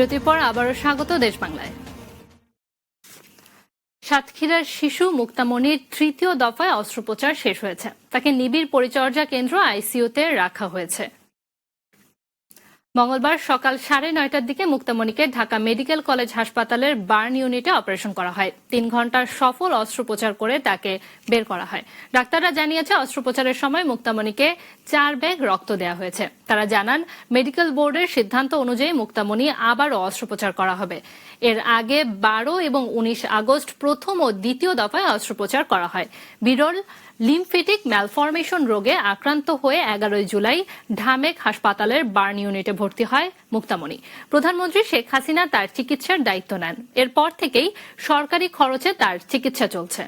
বিরতির পর আবারও স্বাগত দেশ বাংলায় সাতক্ষীরার শিশু মুক্তামণির তৃতীয় দফায় অস্ত্রোপচার শেষ হয়েছে। তাকে নিবিড় পরিচর্যা কেন্দ্র আইসিইউতে রাখা হয়েছে। মঙ্গলবার সকাল সাড়ে নয়টার দিকে মুক্তামণিকে ঢাকা মেডিকেল কলেজ হাসপাতালের বার্ন ইউনিটে অপারেশন করা হয়। তিন ঘণ্টার সফল অস্ত্রোপচার করে তাকে বের করা হয়। ডাক্তাররা জানিয়েছে, অস্ত্রোপচারের সময় মুক্তামণিকে চার ব্যাগ রক্ত দেওয়া হয়েছে। তারা জানান, মেডিকেল বোর্ডের সিদ্ধান্ত অনুযায়ী মুক্তামণি আবারও অস্ত্রোপচার করা হবে। এর আগে বারো এবং উনিশ আগস্ট প্রথম ও দ্বিতীয় দফায় অস্ত্রোপচার করা হয়। বিরল লিমফেটিক ম্যালফরমেশন রোগে আক্রান্ত হয়ে এগারোই জুলাই ঢামেক হাসপাতালের বার্ন ইউনিটে ভর্তি হয় মুক্তামণি। প্রধানমন্ত্রী শেখ হাসিনা তার চিকিৎসার দায়িত্ব নেন। এরপর থেকেই সরকারি খরচে তার চিকিৎসা চলছে।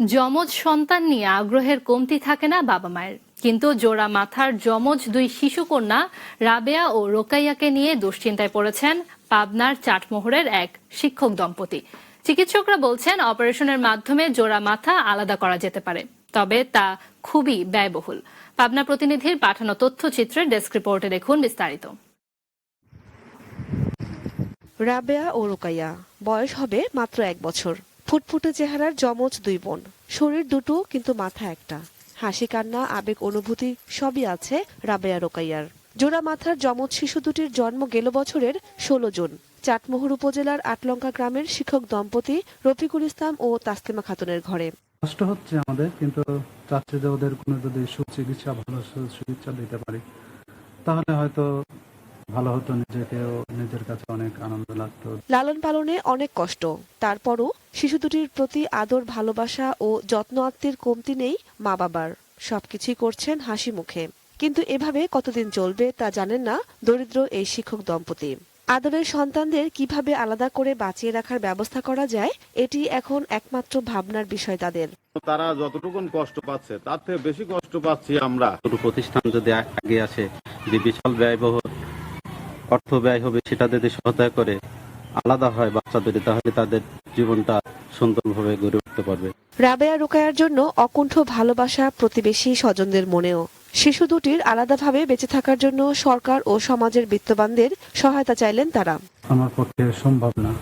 যমজ সন্তান নিয়ে আগ্রহের কমতি থাকে না বাবা মায়ের। কিন্তু জোড়া মাথার যমজ দুই শিশু কন্যা রাবেয়া ও রোকাইয়াকে নিয়ে দুশ্চিন্তায় পড়েছেন পাবনার চাটমোহরের এক শিক্ষক দম্পতি। চিকিৎসকরা বলছেন অপারেশনের মাধ্যমে জোড়া মাথা আলাদা করা যেতে পারে, তবে তা খুবই ব্যয়বহুল। পাবনা প্রতিনিধির পাঠানো তথ্যচিত্রের ডেস্ক রিপোর্টে দেখুন বিস্তারিত। রাবেয়া ও রোকাইয়া, বয়স হবে মাত্র এক বছর। ফুটফুটে চেহারার যমজ দুই বোন। শরীর দুটো, কিন্তু মাথা একটা। হাসি, কান্না, আবেগ, অনুভূতি সবই আছে রাবেয়া রোকাইয়ার। জোড়া মাথার যমজ শিশু দুটির জন্ম গেল বছরের ষোলো জুন। চাটমোহর উপজেলার আটলঙ্কা গ্রামের শিক্ষক দম্পতি রফিকুল ইসলাম ও তাসলিমা খাতুনের ঘরে। কষ্ট হচ্ছে আমাদের কিন্তু চাচ্ছি যে ওদের কোনো যদি সুচিকিৎসা ভালো সুচিকিৎসা দিতে পারি তাহলে হয়তো ভালো হতো নিজেকেও নিজের কাছে অনেক আনন্দ লাগতো। লালন পালনে অনেক কষ্ট তারপরও শিশু দুটির প্রতি আদর ভালোবাসা ও যত্ন আত্মীর কমতি নেই মা বাবার সবকিছুই করছেন হাসি মুখে। কিন্তু এভাবে কতদিন চলবে তা জানেন না দরিদ্র এই শিক্ষক দম্পতি। আদরের সন্তানদের কীভাবে আলাদা করে বাঁচিয়ে রাখার ব্যবস্থা করা যায় এটি এখন একমাত্র ভাবনার বিষয় তাদের। তারা যতটুকুন কষ্ট পাচ্ছে তার থেকে বেশি কষ্ট পাচ্ছি আমরা। প্রতিষ্ঠান যদি আগে আসে যে বিশাল ব্যয়বহুল অর্থ ব্যয় হবে সেটা যদি সহায়তা করে আলাদা হয় বাচ্চাদের তাহলে তাদের জীবনটা সুন্দরভাবে গড়ে উঠতে পারবে। রাবেয়া রোকায়ার জন্য অকুণ্ঠ ভালোবাসা প্রতিবেশী স্বজনদের মনেও। শিশু দুটির আলাদাভাবে বেঁচে থাকার জন্য সরকার ও সমাজের বিত্তবানদের সহায়তা চাইলেন তারা। আমার পক্ষে সম্ভব না।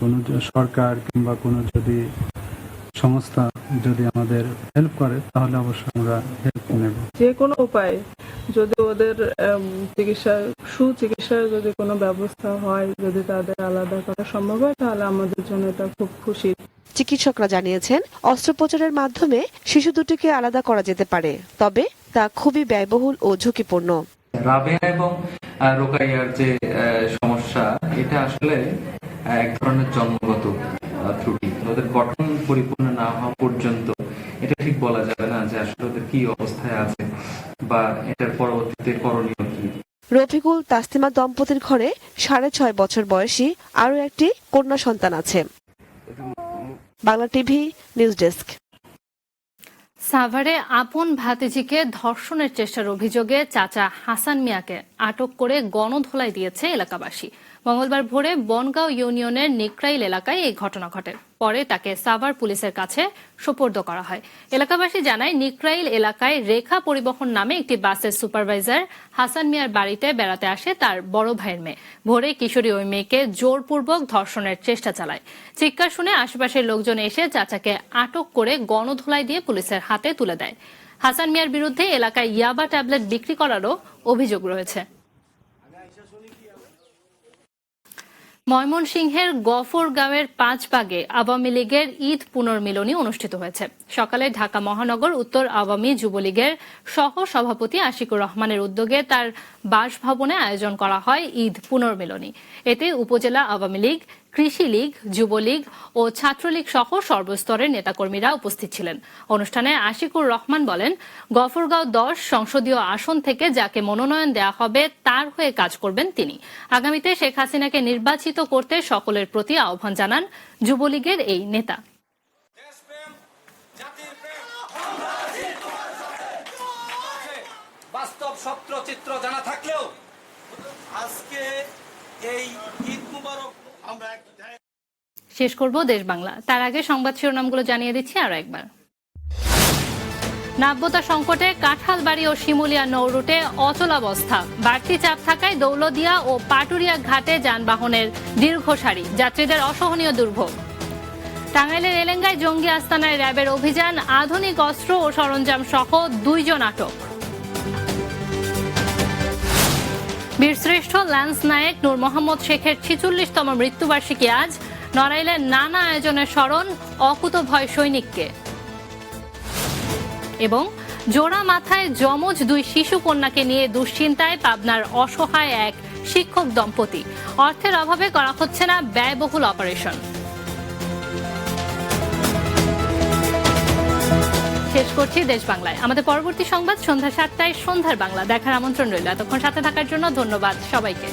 কোনো সরকার কিংবা কোনো যদি সংস্থা যদি আমাদের হেল্প করে তাহলে অবশ্যই আমরা হেল্প নেব। যে কোনো উপায়ে যদি ওদের চিকিৎসা সুচিকিৎসার যদি কোনো ব্যবস্থা হয় যদি তাদের আলাদা করা সম্ভব হয় তাহলে আমাদের জন্য এটা খুব খুশি। চিকিৎসকরা জানিয়েছেন অস্ত্রোপচারের মাধ্যমে শিশু দুটিকে আলাদা করা যেতে পারে। তবে তা খুবই ব্যয়বহুল ও ঝুঁকিপূর্ণ। রাবেয়া এবং রোকাইয়ার যে আহ, সমস্যা এটা আসলে এক ধরনের জন্মগত ত্রুটি। ওদের গঠন পরিপূর্ণ না হওয়া পর্যন্ত এটা ঠিক বলা যাবে না যে আসলে ওদের কি অবস্থায় আছে বা এটার পরবর্তীতে করণীয় কি। রফিকুল তাসলিমা দম্পতির ঘরে সাড়ে ছয় বছর বয়সী আরও একটি কন্যা সন্তান আছে। Bangla TV news desk. সাভারে আপন ভাতিজিকে ধর্ষণের চেষ্টার অভিযোগে চাচা হাসান মিয়াকে। আটক করে গণধোলাই দিয়েছে এলাকাবাসী। মঙ্গলবার ভোরে বনগাঁও ইউনিয়নের নেকরাইল এলাকায় এই ঘটনা ঘটে। পরে তাকে সাভার পুলিশের কাছে সোপর্দ করা হয়। এলাকাবাসী জানায় নিকরাইল এলাকায় রেখা পরিবহন নামে একটি বাসের সুপারভাইজার হাসান মিয়ার বাড়িতে বেড়াতে আসে তার বড় ভাইয়ের মেয়ে। ভোরে কিশোরী ওই মেয়েকে জোরপূর্বক ধর্ষণের চেষ্টা চালায়। চিৎকার শুনে আশেপাশের লোকজন এসে চাচাকে আটক করে গণধোলাই দিয়ে পুলিশের হাতে তুলে দেয়। হাসান মিয়ার বিরুদ্ধে এলাকায় ইয়াবা ট্যাবলেট বিক্রি করারও অভিযোগ রয়েছে। ময়মনসিংহের গফরগাঁওয়ের পাঁচবাগে আওয়ামী লীগের ঈদ পুনর্মিলনী অনুষ্ঠিত হয়েছে। সকালে ঢাকা মহানগর উত্তর আওয়ামী যুবলীগের সহ সভাপতি আশিকুর রহমানের উদ্যোগে তার বাসভবনে আয়োজন করা হয় ঈদ পুনর্মিলনী। এতে উপজেলা আওয়ামী লীগ কৃষি লীগ যুবলীগ ও ছাত্রলীগ সহ সর্বস্তরের নেতাকর্মীরা উপস্থিত ছিলেন। অনুষ্ঠানে আশিকুর রহমান বলেন, গফরগাঁও দশ সংসদীয় আসন থেকে যাকে মনোনয়ন দেওয়া হবে তার হয়ে কাজ করবেন তিনি। আগামীতে শেখ হাসিনাকে নির্বাচিত করতে সকলের প্রতি আহ্বান জানান যুবলীগের এই নেতা। বাস্তব চিত্র জানা থাকলেও আজকে এই ঈদ মুবারক শেষ করব দেশ বাংলা। তার আগে সংবাদ শিরোনামগুলো জানিয়ে দিচ্ছি আরও একবার। নাব্যতা সংকটে কাঁঠালবাড়ি ও শিমুলিয়া নৌরুটে অচলাবস্থা বাড়তি চাপ থাকায় দৌলদিয়া ও পাটুরিয়া ঘাটে যানবাহনের দীর্ঘ সারি। যাত্রীদের অসহনীয় দুর্ভোগ। টাঙ্গাইলের এলেঙ্গায় জঙ্গি আস্তানায় র্যাবের অভিযান, আধুনিক অস্ত্র ও সরঞ্জাম সহ দুইজন আটক। বীরশ্রেষ্ঠ ল্যান্স নায়েক নূর মোহাম্মদ শেখের ছিচল্লিশতম মৃত্যুবার্ষিকী আজ নড়াইলের নানা আয়োজনে স্মরণ অকুত ভয় সৈনিককে। এবং জোড়া মাথায় যমজ দুই শিশু কন্যাকে নিয়ে দুশ্চিন্তায় পাবনার অসহায় এক শিক্ষক দম্পতি। অর্থের অভাবে করা হচ্ছে না ব্যয়বহুল অপারেশন। শেষ করছি দেশ বাংলায়। আমাদের পরবর্তী সংবাদ সন্ধ্যা সাতটায় সন্ধ্যার বাংলা। দেখার আমন্ত্রণ রইল। এতক্ষণ সাথে থাকার জন্য ধন্যবাদ সবাইকে।